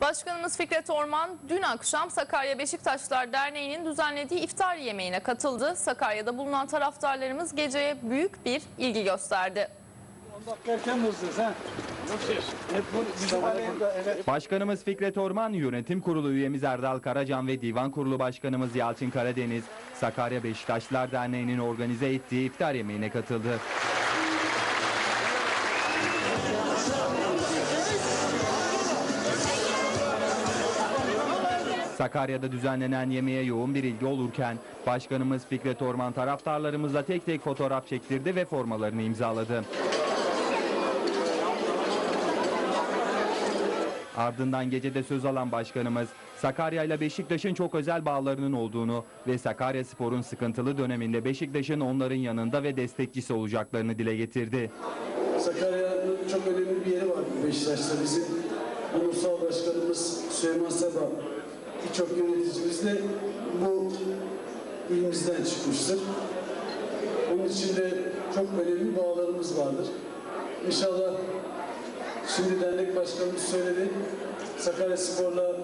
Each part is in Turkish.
Başkanımız Fikret Orman dün akşam Sakarya Beşiktaşlar Derneği'nin düzenlediği iftar yemeğine katıldı. Sakarya'da bulunan taraftarlarımız geceye büyük bir ilgi gösterdi. 10 dakika erken hırsız ha. Hep bu bizim aleyhinde evet. Başkanımız Fikret Orman, Yönetim Kurulu üyemiz Erdal Karacan ve Divan Kurulu Başkanımız Yalçın Karadeniz, Sakarya Beşiktaşlar Derneği'nin organize ettiği iftar yemeğine katıldı. Sakarya'da düzenlenen yemeğe yoğun bir ilgi olurken Başkanımız Fikret Orman taraftarlarımızla tek tek fotoğraf çektirdi ve formalarını imzaladı. Ardından gecede söz alan başkanımız Sakarya ile Beşiktaş'ın çok özel bağlarının olduğunu ve Sakarya Spor'un sıkıntılı döneminde Beşiktaş'ın onların yanında ve destekçisi olacaklarını dile getirdi. Sakarya'nın çok önemli bir yeri var Beşiktaş'ta. Bizim ulusal başkanımız Süleyman Seba, birçok yöneticimiz de bu ilimizden çıkmıştır. Onun için de çok önemli bağlarımız vardır. İnşallah şimdi dernek başkanımız söyledi. Sakarya Spor'la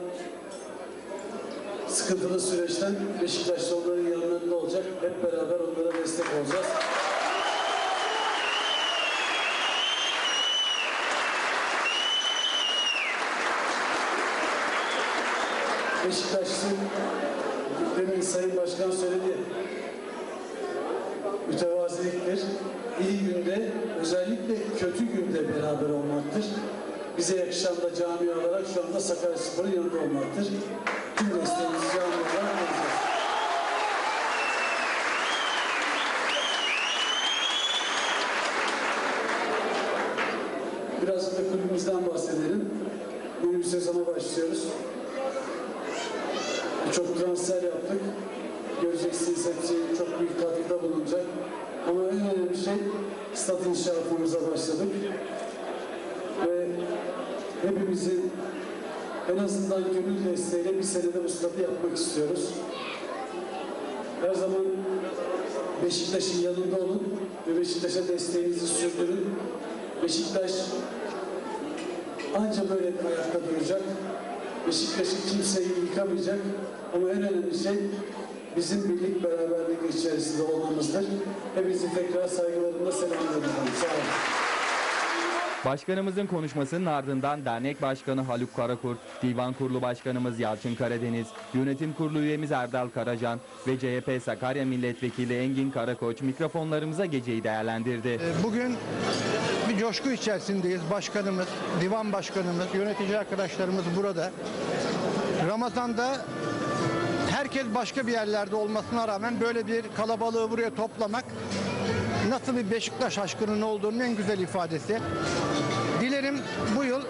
sıkıntılı süreçten Beşiktaş'ta onların yanlarında olacak. Hep beraber onlara destek olacağız. Beşiktaş'ın demin Sayın Başkan söyledi. Mütevaziliktir. İyi günde, özellikle kötü günde beraber olmaktır. Bize yakışan da cami olarak şu anda Sakaryaspor'un yanında olmaktır. Tüm desteğimizi cami olarak vereceğiz. Biraz da kulübümüzden bahsedelim. Bir sezona başlıyoruz. Çok transfer yaptık. Göreceksiniz hepsi çok büyük katkıda bulunacak. Ama en önemli şey stat inşaatımıza başladık. Ve hepimizin en azından gönül desteğiyle bir senede bu statı yapmak istiyoruz. Her zaman Beşiktaş'ın yanında olun ve Beşiktaş'a desteğinizi sürdürün. Beşiktaş anca böyle ayakta duracak. Beşiktaş'ı kimseyi yıkamayacak. Ama en önemli şey bizim birlik beraberlik içerisinde olmamızdır. Hepinizi tekrar saygılarımla selamlıyorum. Sağ olun. Başkanımızın konuşmasının ardından Dernek Başkanı Haluk Karakurt, Divan Kurulu Başkanımız Yalçın Karadeniz, Yönetim Kurulu üyemiz Erdal Karacan ve CHP Sakarya Milletvekili Engin Karakoç mikrofonlarımıza geceyi değerlendirdi. Bugün bir coşku içerisindeyiz. Başkanımız, divan başkanımız, yönetici arkadaşlarımız burada. Ramazan'da herkes başka bir yerlerde olmasına rağmen böyle bir kalabalığı buraya toplamak nasıl bir Beşiktaş aşkının olduğunun en güzel ifadesi. Dilerim bu yıl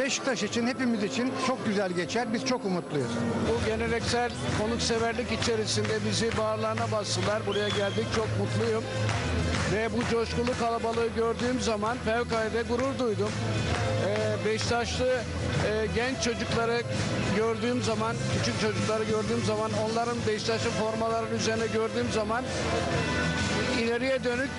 Beşiktaş için, hepimiz için çok güzel geçer. Biz çok umutluyuz. Bu geleneksel konukseverlik içerisinde bizi bağırlarına bastılar. Buraya geldik. Çok mutluyum. Ve bu coşkulu kalabalığı gördüğüm zaman fevkalade gurur duydum. Ee, Beşiktaşlı e, genç çocukları gördüğüm zaman, küçük çocukları gördüğüm zaman, onların Beşiktaş'ın formalarının üzerine gördüğüm zaman ileriye dönük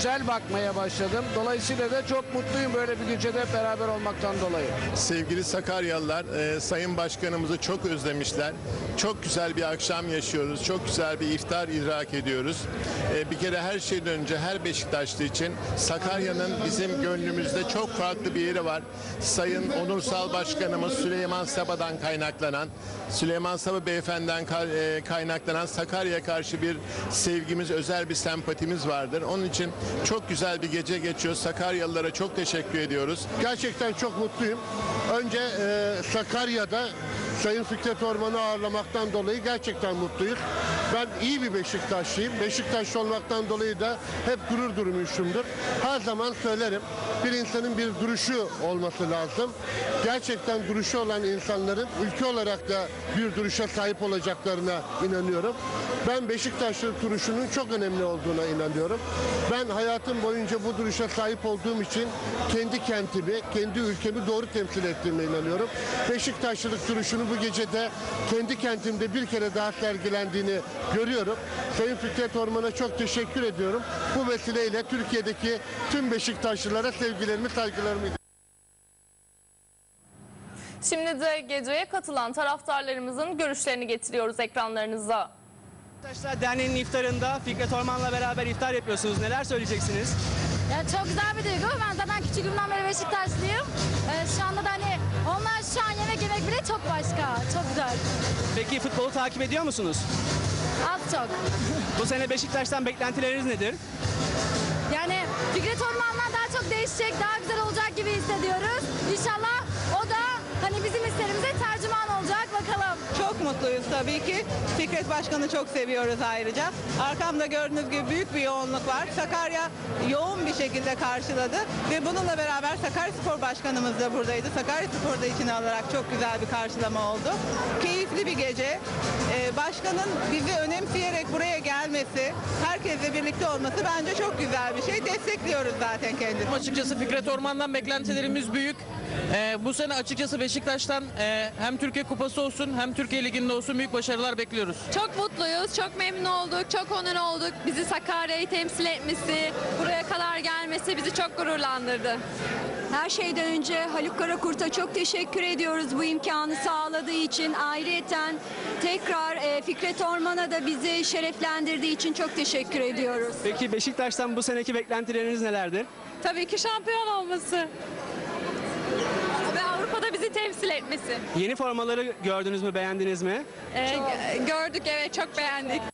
güzel bakmaya başladım. Dolayısıyla da çok mutluyum böyle bir gecede beraber olmaktan dolayı. Sevgili Sakaryalılar, e, Sayın Başkanımızı çok özlemişler. Çok güzel bir akşam yaşıyoruz. Çok güzel bir iftar idrak ediyoruz. E, bir kere her şeyden önce her Beşiktaşlı için Sakarya'nın bizim gönlümüzde çok farklı bir yeri var. Sayın Onursal Başkanımız Süleyman Saba'dan kaynaklanan, Süleyman Saba Beyefendi'den e, kaynaklanan Sakarya'ya karşı bir sevgimiz, özel bir sempatimiz vardır. Onun için çok güzel bir gece geçiyor. Sakaryalılara çok teşekkür ediyoruz. Gerçekten çok mutluyum. Önce e, Sakarya'da Sayın Fikret Orman'ı ağırlamaktan dolayı gerçekten mutluyuz. Ben iyi bir Beşiktaşlıyım. Beşiktaşlı olmaktan dolayı da hep gurur duymuşumdur. Her zaman söylerim. Bir insanın bir duruşu olması lazım. Gerçekten duruşu olan insanların ülke olarak da bir duruşa sahip olacaklarına inanıyorum. Ben Beşiktaşlı duruşunun çok önemli olduğuna inanıyorum. Ben hayatım boyunca bu duruşa sahip olduğum için kendi kentimi, kendi ülkemi doğru temsil ettiğime inanıyorum. Beşiktaşlılık duruşunu bu gecede kendi kentimde bir kere daha sergilendiğini görüyorum. Sayın Fikret Orman'a çok teşekkür ediyorum. Bu vesileyle Türkiye'deki tüm Beşiktaşlılara sevgilerimi, saygılarımı Şimdi de geceye katılan taraftarlarımızın görüşlerini getiriyoruz ekranlarınıza. Beşiktaşlar Derneği'nin iftarında Fikret Orman'la beraber iftar yapıyorsunuz. Neler söyleyeceksiniz? Ya çok güzel bir duygu. Ben zaten küçüklüğümden beri Beşiktaşlıyım. Ee, şu anda da hani onlar şu an yemek yemek bile çok başka. Çok güzel. Peki futbolu takip ediyor musunuz? Az çok. Bu sene Beşiktaş'tan beklentileriniz nedir? Yani Fikret Orman'dan daha çok değişecek, daha güzel olacak gibi hissediyoruz. İnşallah o da hani bizim hislerimize tercüman olacak. Bakalım. Çok mutluyuz tabii ki. Fikret Başkan'ı çok seviyoruz ayrıca. Arkamda gördüğünüz gibi büyük bir yoğunluk var. Sakarya yoğun bir şekilde karşıladı ve bununla beraber Sakarya Spor Başkanımız da buradaydı. Sakarya Spor'u da içine alarak çok güzel bir karşılama oldu. Keyifli bir gece. Başkanın bizi önemseyerek buraya gelmesi, herkesle birlikte olması bence çok güzel bir şey. Destekliyoruz zaten kendisini. Açıkçası Fikret Orman'dan beklentilerimiz büyük. Ee, bu sene açıkçası Beşiktaş'tan e, hem Türkiye Kupası olsun hem Türkiye Ligi'nde olsun büyük başarılar bekliyoruz. Çok mutluyuz, çok memnun olduk, çok onur olduk. Bizi Sakarya'yı temsil etmesi, buraya kadar gelmesi bizi çok gururlandırdı. Her şeyden önce Haluk Karakurt'a çok teşekkür ediyoruz bu imkanı sağladığı için. Ayrıyeten tekrar e, Fikret Orman'a da bizi şereflendirdiği için çok teşekkür ediyoruz. Peki Beşiktaş'tan bu seneki beklentileriniz nelerdir? Tabii ki şampiyon olması. Ve Avrupa'da bizi temsil etmesi. Yeni formaları gördünüz mü, beğendiniz mi? Ee, gördük evet çok beğendik.